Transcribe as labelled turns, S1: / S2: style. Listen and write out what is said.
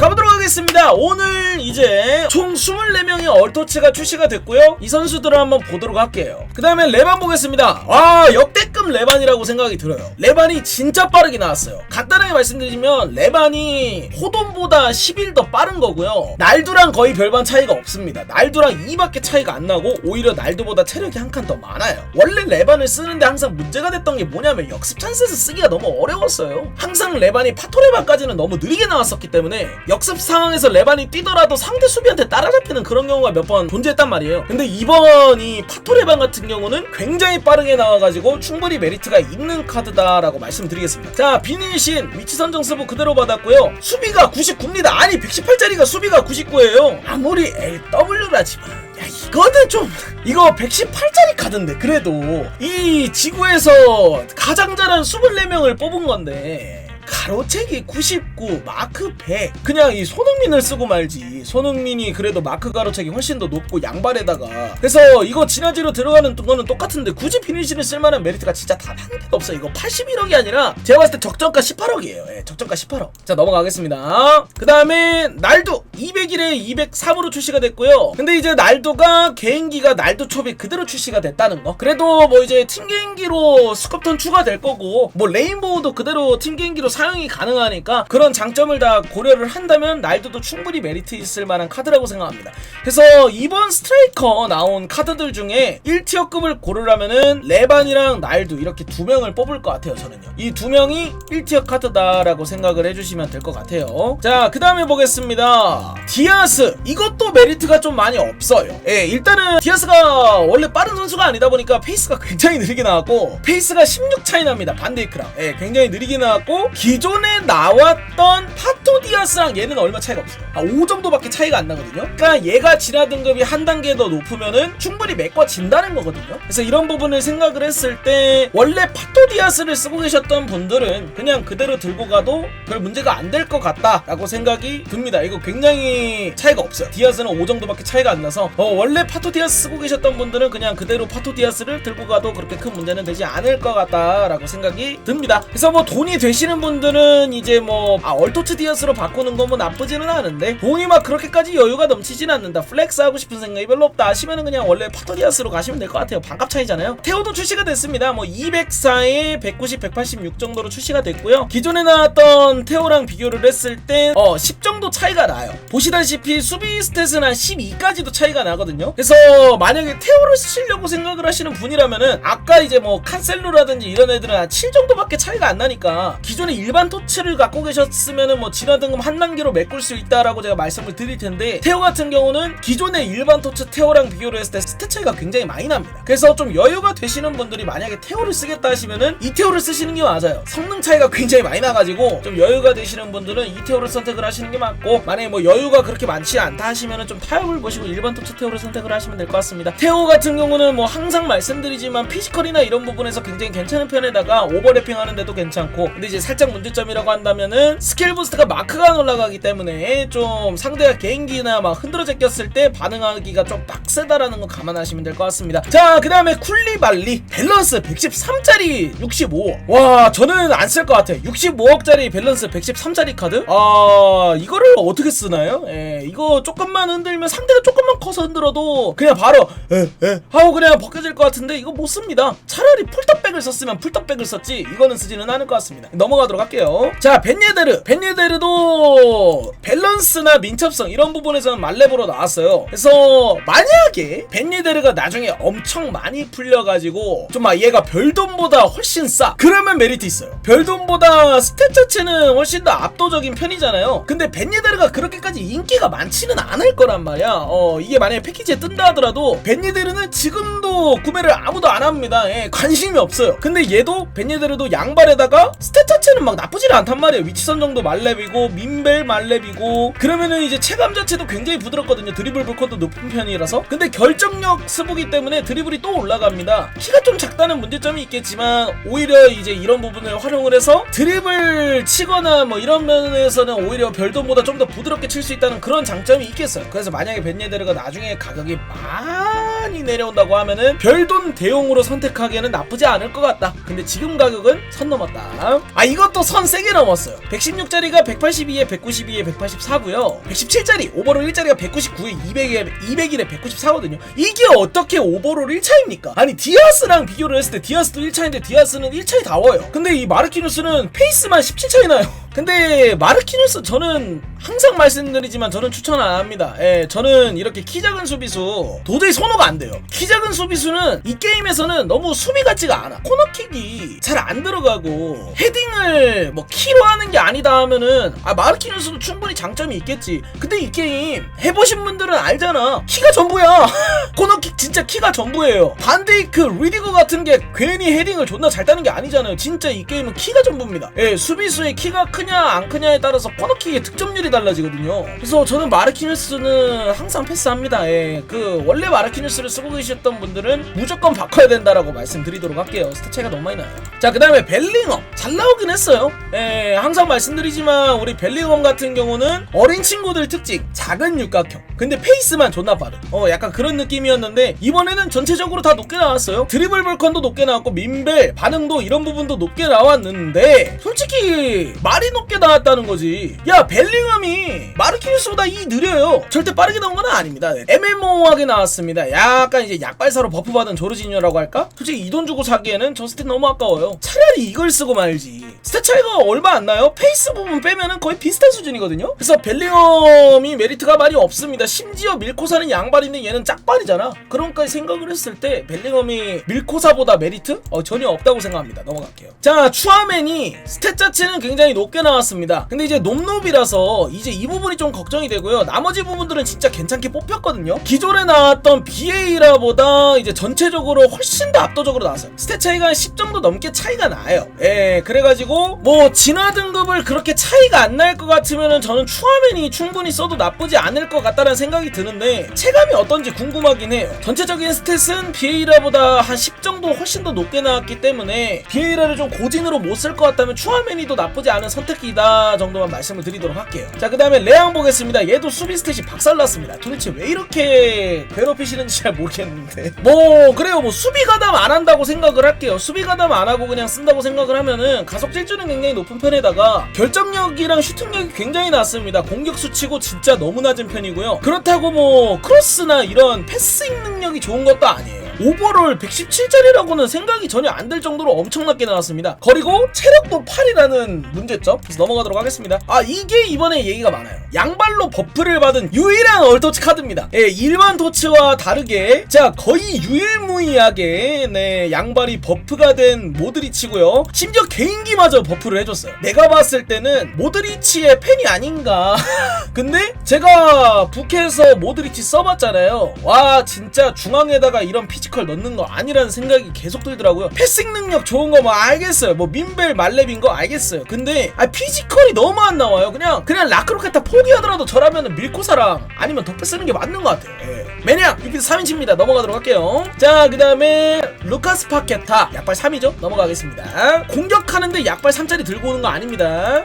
S1: 가보도록 하겠습니다. 오늘 이제 총 24명의 얼토츠가 출시가 됐고요. 이 선수들을 한번 보도록 할게요. 그 다음에 레반 보겠습니다. 와 역대급 레반이라고 생각이 들어요. 레반이 진짜 빠르게 나왔어요. 간단하게 말씀드리면 레반이 호돈보다 10일 더 빠른 거고요. 날두랑 거의 별반 차이가 없습니다. 날두랑 2밖에 차이가 안 나고 오히려 날두보다 체력이 한 칸 더 많아요. 원래 레반을 쓰는데 항상 문제가 됐던 게 뭐냐면 역습 찬스에서 쓰기가 너무 어려웠어요. 항상 레반이 파토레반까지는 너무 느리게 나왔었기 때문에 역습 상황에서 레반이 뛰더라도 상대 수비한테 따라잡히는 그런 경우가 몇 번 존재했단 말이에요. 근데 이번 이 파토 레반 같은 경우는 굉장히 빠르게 나와가지고 충분히 메리트가 있는 카드다라고 말씀드리겠습니다. 자 비닐신 위치 선정 스부 그대로 받았고요. 수비가 99입니다. 아니 118짜리가 수비가 99예요. 아무리 LW라지만 야 이거는 좀 이거 118짜리 카드인데 그래도 이 지구에서 가장 잘한 24명을 뽑은 건데 가로채기 99 마크 100 그냥 이 손흥민을 쓰고 말지. 손흥민이 그래도 마크 가로채기 훨씬 더 높고 양발에다가. 그래서 이거 진화지로 들어가는 거는 똑같은데 굳이 피니시를 쓸만한 메리트가 진짜 단 한 개도 없어요 이거 81억이 아니라 제가 봤을 때 적정가 18억이에요. 예, 적정가 18억. 자 넘어가겠습니다. 그 다음에 날두 201에 203으로 출시가 됐고요. 근데 이제 날두가 개인기가 날두 초비 그대로 출시가 됐다는 거. 그래도 뭐 이제 팀 개인기로 스컵턴 추가될 거고 뭐 레인보우도 그대로 팀 개인기로 사용이 가능하니까 그런 장점을 다 고려를 한다면 날두도 충분히 메리트 있을 만한 카드라고 생각합니다. 그래서 이번 스트라이커 나온 카드들 중에 1티어급을 고르라면은 레반이랑 날두 이렇게 두 명을 뽑을 것 같아요 저는요. 이 두 명이 1티어 카드다라고 생각을 해주시면 될 것 같아요. 자 그 다음에 보겠습니다. 디아스. 이것도 메리트가 좀 많이 없어요. 예 일단은 디아스가 원래 빠른 선수가 아니다 보니까 페이스가 굉장히 느리게 나왔고 페이스가 16 차이 납니다 반데이크랑. 예 굉장히 느리게 나왔고 기 존에 나왔던 파토 디아스랑 얘는 얼마 차이가 없어요. 아, 5 정도밖에 차이가 안 나거든요. 그러니까 얘가 진화 등급이 한 단계 더 높으면은 충분히 메꿔진다는 거거든요. 그래서 이런 부분을 생각을 했을 때 원래 파토 디아스를 쓰고 계셨던 분들은 그냥 그대로 들고 가도 별 문제가 안 될 것 같다라고 생각이 듭니다. 이거 굉장히 차이가 없어요. 디아스는 5 정도밖에 차이가 안 나서 어, 원래 파토 디아스 쓰고 계셨던 분들은 그냥 그대로 파토 디아스를 들고 가도 그렇게 큰 문제는 되지 않을 것 같다라고 생각이 듭니다. 그래서 뭐 돈이 되시는 분들 은 이제 뭐 아, 얼토츠 디아스로 바꾸는 건 뭐 나쁘지는 않은데 돈이 막 그렇게까지 여유가 넘치진 않는다 플렉스 하고 싶은 생각이 별로 없다 하시면은 그냥 원래 파토 디아스로 가시면 될 것 같아요. 반값 차이잖아요. 테오도 출시가 됐습니다. 뭐 204에 190, 186 정도로 출시가 됐고요. 기존에 나왔던 테오랑 비교를 했을 때 어, 10 정도 차이가 나요. 보시다시피 수비 스탯은 한 12까지도 차이가 나거든요. 그래서 만약에 테오를 쓰시려고 생각을 하시는 분이라면은 아까 이제 뭐 칸셀루라든지 이런 애들은 한 7 정도밖에 차이가 안 나니까 기존에 일반 토치를 갖고 계셨으면은 뭐 진화 등급 한 단계로 메꿀 수 있다라고 제가 말씀을 드릴 텐데 테오 같은 경우는 기존의 일반 토치 테오랑 비교를 했을 때 스탯 차이가 굉장히 많이 납니다. 그래서 좀 여유가 되시는 분들이 만약에 테오를 쓰겠다 하시면은 이 테오를 쓰시는 게 맞아요. 성능 차이가 굉장히 많이 나가지고 좀 여유가 되시는 분들은 이 테오를 선택을 하시는 게 맞고 만약에 뭐 여유가 그렇게 많지 않다 하시면은 좀 타협을 보시고 일반 토치 테오를 선택을 하시면 될 것 같습니다. 테오 같은 경우는 뭐 항상 말씀드리지만 피지컬이나 이런 부분에서 굉장히 괜찮은 편에다가 오버래핑 하는데도 괜찮고 근데 이제 살짝 문제점이라고 한다면은 스킬 부스트가 마크가 안 올라가기 때문에 좀 상대가 개인기나 막 흔들어 제꼈을 때 반응하기가 좀 빡세다라는 거 감안하시면 될 것 같습니다. 자 그 다음에 쿨리발리 밸런스 113짜리 65억 와 저는 안 쓸 것 같아요. 65억짜리 밸런스 113짜리 카드? 아 이거를 어떻게 쓰나요? 예 이거 조금만 흔들면 상대가 조금만 커서 흔들어도 그냥 바로 에에 하고 그냥 벗겨질 것 같은데 이거 못 씁니다. 차라리 풀떡백을 썼으면 풀떡백을 썼지 이거는 쓰지는 않을 것 같습니다. 넘어가도록 할게요. 자 벤예데르. 벤예데르도 밸런스나 민첩성 이런 부분에서는 말레브로 나왔어요. 그래서 만약에 벤예데르가 나중에 엄청 많이 풀려가지고 좀 막 얘가 별돈보다 훨씬 싸. 그러면 메리트 있어요. 별돈보다 스탯 자체는 훨씬 더 압도적인 편이잖아요. 근데 벤예데르가 그렇게까지 인기가 많지는 않을 거란 말이야. 어 이게 만약에 패키지에 뜬다 하더라도 벤예데르는 지금도 구매를 아무도 안 합니다. 예, 관심이 없어요. 근데 얘도 벤예데르도 양발에다가 스탯 자체는 막 나쁘지 않단 말이에요. 위치 선정도 말렙이고 민벨 말렙이고. 그러면은 이제 체감 자체도 굉장히 부드럽거든요. 드리블 볼컷도 높은 편이라서. 근데 결정력 스보기 때문에 드리블이 또 올라갑니다. 키가 좀 작다는 문제점이 있겠지만 오히려 이제 이런 부분을 활용을 해서 드리블 치거나 뭐 이런 면에서는 오히려 별돈보다 좀 더 부드럽게 칠 수 있다는 그런 장점이 있겠어요. 그래서 만약에 벤예데르가 나중에 가격이 많 이 많이 내려온다고 하면은 별돈 대용으로 선택하기에는 나쁘지 않을 것 같다. 근데 지금 가격은 선 넘었다. 아 이것도 선 세게 넘었어요. 116짜리가 182에 192에 184고요. 117짜리 오버롤 1짜리가 199에 200에 200일에 194거든요. 이게 어떻게 오버롤 1차입니까? 아니 디아스랑 비교를 했을 때 디아스도 1차인데 디아스는 1차이 다워요. 근데 이 마르키누스는 페이스만 17차이 나요. 근데 마르키누스 저는 항상 말씀드리지만 저는 추천 안 합니다. 예, 저는 이렇게 키 작은 수비수 도저히 선호가 안 돼요. 키 작은 수비수는 이 게임에서는 너무 수비 같지가 않아. 코너킥이 잘 안 들어가고 헤딩을 뭐 키로 하는 게 아니다 하면은 아 마르키누스도 충분히 장점이 있겠지. 근데 이 게임 해보신 분들은 알잖아. 키가 전부야. 코너킥 진짜 키가 전부예요. 반데이크, 리디거 같은 게 괜히 헤딩을 존나 잘 따는 게 아니잖아요. 진짜 이 게임은 키가 전부입니다. 예, 수비수의 키가 크냐 안 크냐에 따라서 코너킥의 득점률이 달라지거든요. 그래서 저는 마르키뉴스는 항상 패스합니다. 예, 그 원래 마르키뉴스를 쓰고 계셨던 분들은 무조건 바꿔야 된다라고 말씀드리도록 할게요. 스타 차이가 너무 많이 나요. 자, 그다음에 벨링엄 잘 나오긴 했어요. 예, 항상 말씀드리지만 우리 벨링엄 같은 경우는 어린 친구들 특징 작은 육각형. 근데 페이스만 존나 빠른. 어, 약간 그런 느낌이었는데 이번에는 전체적으로 다 높게 나왔어요. 드리블 볼컨도 높게 나왔고 민벨 반응도 이런 부분도 높게 나왔는데 솔직히 말이 높게 나왔다는 거지. 야 벨링엄 이 마르키뉴스보다 이 느려요. 절대 빠르게 나온 건 아닙니다. MMO하게 나왔습니다. 약간 이제 약발사로 버프 받은 조르지뉴라고 할까? 솔직히 이 돈 주고 사기에는 저 스탯 너무 아까워요. 차라리 이걸 쓰고 말지. 스탯 차이가 얼마 안 나요? 페이스 부분 빼면은 거의 비슷한 수준이거든요. 그래서 벨링엄이 메리트가 많이 없습니다. 심지어 밀코사는 양발인데 얘는 짝발이잖아. 그런까지 생각을 했을 때 벨링엄이 밀코사보다 메리트? 어, 전혀 없다고 생각합니다. 넘어갈게요. 자, 추아맨이 스탯 자체는 굉장히 높게 나왔습니다. 근데 이제 놈놈이라서 이제 이 부분이 좀 걱정이 되고요. 나머지 부분들은 진짜 괜찮게 뽑혔거든요. 기존에 나왔던 BA라보다 이제 전체적으로 훨씬 더 압도적으로 나왔어요. 스탯 차이가 한 10 정도 넘게 차이가 나요. 예, 그래가지고 뭐 진화 등급을 그렇게 차이가 안 날 것 같으면은 저는 추하맨이 충분히 써도 나쁘지 않을 것 같다는 생각이 드는데 체감이 어떤지 궁금하긴 해요. 전체적인 스탯은 BA라보다 한 10 정도 훨씬 더 높게 나왔기 때문에 BA를 좀 고진으로 못 쓸 것 같다면 추하맨이 더 나쁘지 않은 선택이다 정도만 말씀을 드리도록 할게요. 자, 그 다음에 레앙 보겠습니다. 얘도 수비 스탯이 박살났습니다. 도대체 왜 이렇게 괴롭히시는지 잘 모르겠는데. 뭐, 그래요. 뭐, 수비 가담 안 한다고 생각을 할게요. 수비 가담 안 하고 그냥 쓴다고 생각을 하면은 가속 질주는 굉장히 높은 편에다가 결정력이랑 슈팅력이 굉장히 낮습니다. 공격 수치고 진짜 너무 낮은 편이고요. 그렇다고 뭐, 크로스나 이런 패스ing 능력이 좋은 것도 아니에요. 오버롤 117짜리라고는 생각이 전혀 안들 정도로 엄청나게 나왔습니다. 그리고 체력도 8이라는 문제점. 그래서 넘어가도록 하겠습니다. 아 이게 이번에 얘기가 많아요. 양발로 버프를 받은 유일한 얼토치 카드입니다. 예, 일반 토치와 다르게 자 거의 유일무이하게 네 양발이 버프가 된 모드리치고요. 심지어 개인기마저 버프를 해줬어요. 내가 봤을 때는 모드리치의 팬이 아닌가. 근데 제가 북에서 모드리치 써봤잖아요. 와 진짜 중앙에다가 이런 피지 컬 넣는 거 아니라는 생각이 계속 들더라고요. 패싱 능력 좋은 거 뭐 알겠어요. 뭐 민벨 말렙인 거 알겠어요. 근데 아 피지컬이 너무 안 나와요. 그냥 그냥 라크로케타 포기하더라도 저라면 밀코사랑 아니면 덕배 쓰는 게 맞는 것 같아요. 예. 매니악 유피드 3인치입니다. 넘어가도록 할게요. 자 그 다음에 루카스 파케타 약발 3이죠. 넘어가겠습니다. 공격하는데 약발 3짜리 들고 오는 거 아닙니다.